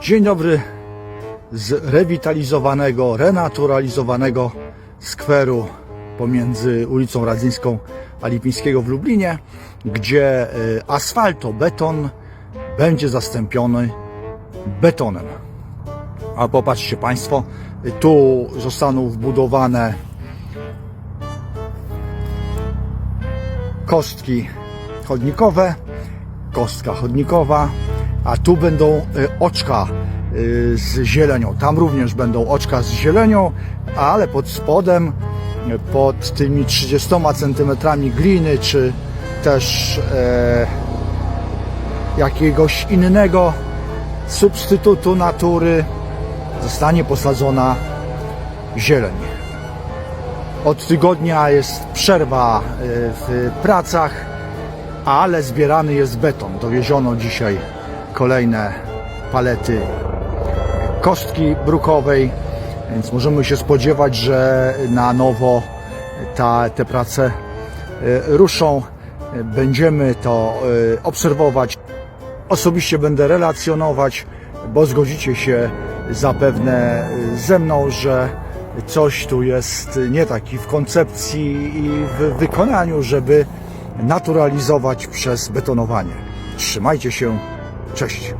Dzień dobry z rewitalizowanego, renaturalizowanego skweru pomiędzy ulicą Radzyńską a Lipińskiego w Lublinie, gdzie y, asfaltobeton będzie zastąpiony betonem. A popatrzcie Państwo, tu zostaną wbudowane kostki chodnikowe, kostka chodnikowa, a tu będą y, oczka y, z zielenią. Tam również będą oczka z zielenią, ale pod spodem, pod tymi 30 centymetrami gliny, czy też e, jakiegoś innego substytutu natury, zostanie posadzona zieleń. Od tygodnia jest przerwa y, w pracach, ale zbierany jest beton. Dowieziono dzisiaj kolejne palety kostki brukowej, więc możemy się spodziewać, że na nowo ta, te prace y, ruszą. Będziemy to y, obserwować. Osobiście będę relacjonować, bo zgodzicie się zapewne ze mną, że coś tu jest nie taki w koncepcji i w wykonaniu, żeby naturalizować przez betonowanie. Trzymajcie się, 这是。